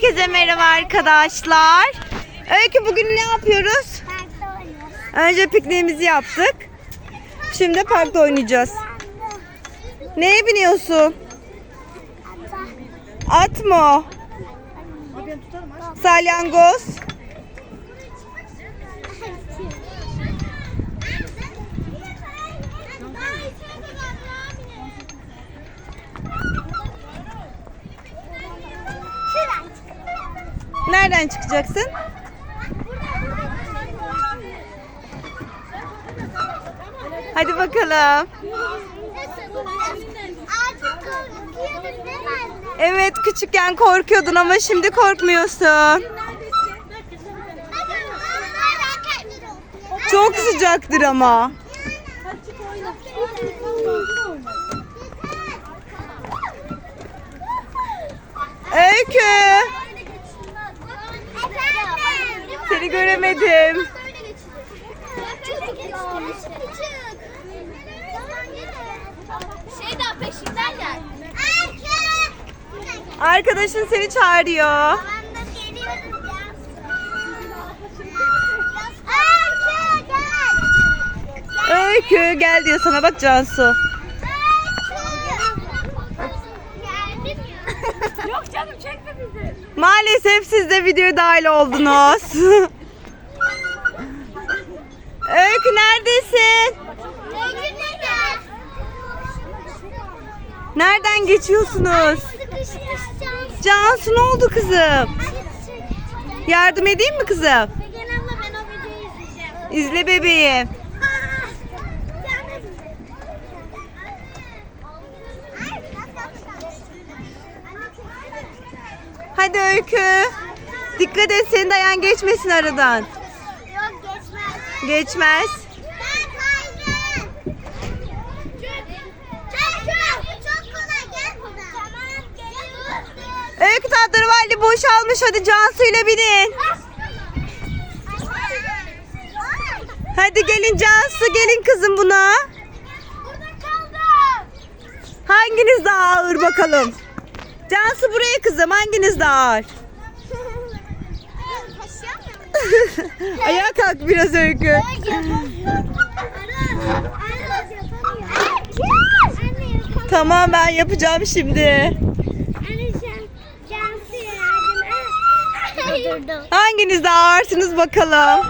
Herkese merhaba arkadaşlar. Öykü bugün ne yapıyoruz? Önce pikniğimizi yaptık. Şimdi parkta oynayacağız. Neye biniyorsun? At mı? Salyangoz. Nereden çıkacaksın? Hadi bakalım. Evet küçükken korkuyordun ama şimdi korkmuyorsun. Çok sıcaktır ama. Öykü. Seni göremedim. Gel. Arkadaşın seni çağırıyor. Öykü gel diyor sana bak Cansu. Yok canım çekme bizi. Maalesef siz de videoya dahil oldunuz. Öykü neredesin? Nereden geçiyorsunuz? Cansu ne oldu kızım? Yardım edeyim mi kızım? İzle bebeğim. Hadi Öykü. Dikkat et senin dayan geçmesin aradan. Geçmez. Ben kaydım. Öykü tatları valide boşalmış hadi Cansu ile binin. Hadi gelin Cansu gelin kızım buna. Hanginiz daha ağır bakalım. Cansu buraya kızım hanginiz daha ağır? Ayağa kalk biraz Öykü. Tamam ben yapacağım şimdi. Hanginiz daha ağırsınız bakalım.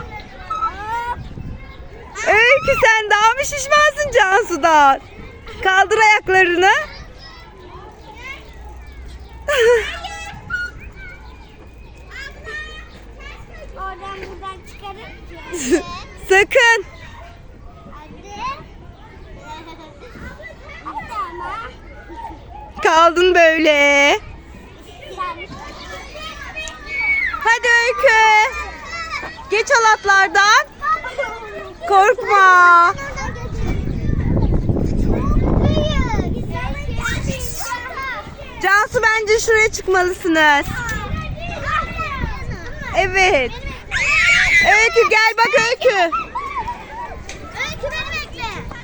Öykü sen daha mı şişmansın Cansu'dan? Kaldır ayaklarını. Oradan buradan çıkarım. Sakın. Hadi ama. Kaldın böyle. Hadi Öykü. Geç halatlardan. Korkma. Cansu bence şuraya çıkmalısınız. Evet. Öykü gel bak Öykü. Öykü beni bekle.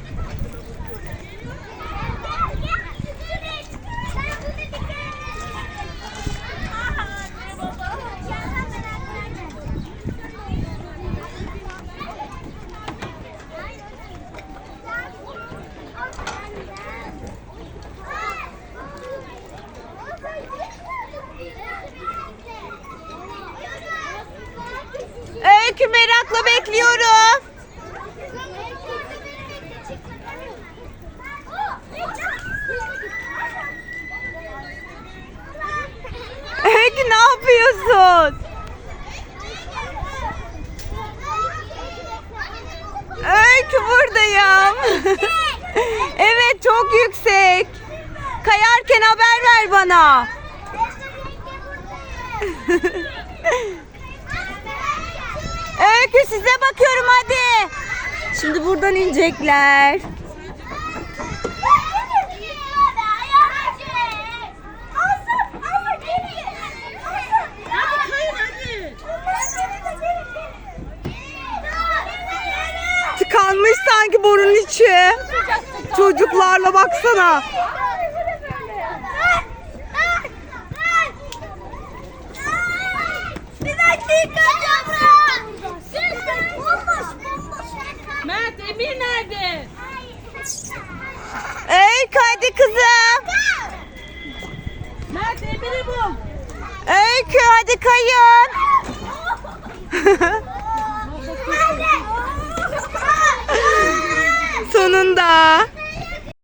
Öykü merakla bekliyorum. Öykü ne yapıyorsun? Öykü buradayım. evet çok yüksek. Kayarken haber ver bana. Öykü size bakıyorum hadi. Şimdi buradan inecekler. Tıkanmış sanki borunun içi. Çocuklarla baksana. dikkat yavrum. Hayır nerede? Ey kaydı kızım. Mert Emir'i bul. Ey hadi kayın. Sonunda.